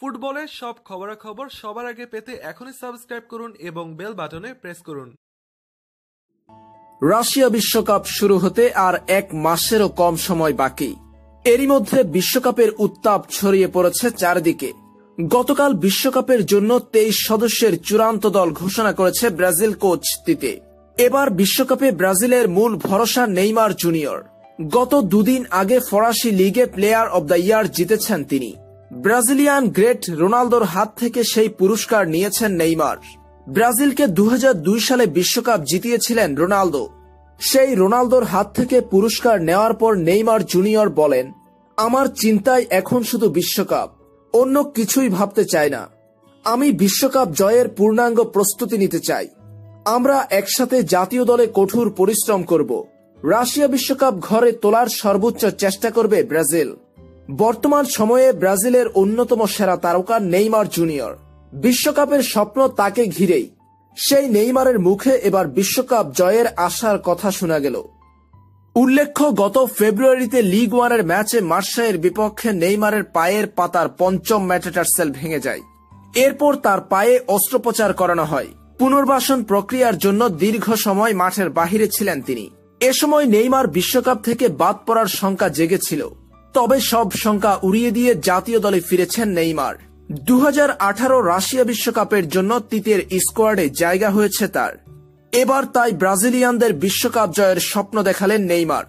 ফুটবলের সব খবরাখবর সবার আগে পেতে এখনই সাবস্ক্রাইব করুন এবং বেল বাটনে প্রেস করুন। রাশিয়া বিশ্বকাপ শুরু হতে আর এক মাসেরও কম সময় বাকি। এরই মধ্যে বিশ্বকাপের উত্তাপ ছড়িয়ে পড়েছে চারদিকে। গতকাল বিশ্বকাপের জন্য তেইশ সদস্যের চূড়ান্ত দল ঘোষণা করেছে ব্রাজিল কোচ তিতে। এবার বিশ্বকাপে ব্রাজিলের মূল ভরসা নেইমার জুনিয়র। গত দুদিন আগে ফরাসি লিগে প্লেয়ার অব দ্য ইয়ার জিতেছেন তিনি। ব্রাজিলিয়ান গ্রেট রোনালদোর হাত থেকে সেই পুরস্কার নিয়েছেন নেইমার। ব্রাজিলকে দু হাজার দুই সালে বিশ্বকাপ জিতিয়েছিলেন রোনালদো। সেই রোনালদোর হাত থেকে পুরস্কার নেওয়ার পর নেইমার জুনিয়র বলেন, আমার চিন্তায় এখন শুধু বিশ্বকাপ। অন্য কিছুই ভাবতে চাই না। আমি বিশ্বকাপ জয়ের পূর্ণাঙ্গ প্রস্তুতি নিতে চাই। আমরা একসাথে জাতীয় দলে কঠোর পরিশ্রম করব। রাশিয়া বিশ্বকাপ ঘরে তোলার সর্বোচ্চ চেষ্টা করবে ব্রাজিল। বর্তমান সময়ে ব্রাজিলের অন্যতম সেরা তারকা নেইমার জুনিয়র। বিশ্বকাপের স্বপ্ন তাকে ঘিরেই। সেই নেইমারের মুখে এবার বিশ্বকাপ জয়ের আশার কথা শোনা গেল। উল্লেখ্য, গত ফেব্রুয়ারিতে লিগ ওয়ানের ম্যাচে মার্শাইয়ের বিপক্ষে নেইমারের পায়ের পাতার পঞ্চম ম্যাটেটার্সেল ভেঙে যায়। এরপর তার পায়ে অস্ত্রোপচার করানো হয়। পুনর্বাসন প্রক্রিয়ার জন্য দীর্ঘ সময় মাঠের বাহিরে ছিলেন তিনি। এ সময় নেইমার বিশ্বকাপ থেকে বাদ পড়ার শঙ্কা জেগেছিল। তবে সব শঙ্কা উড়িয়ে দিয়ে জাতীয় দলে ফিরেছেন নেইমার। দু হাজার আঠারো রাশিয়া বিশ্বকাপের জন্য তৃতীয় স্কোয়াডে জায়গা হয়েছে তার। এবার তাই ব্রাজিলিয়ানদের বিশ্বকাপ জয়ের স্বপ্ন দেখালেন নেইমার।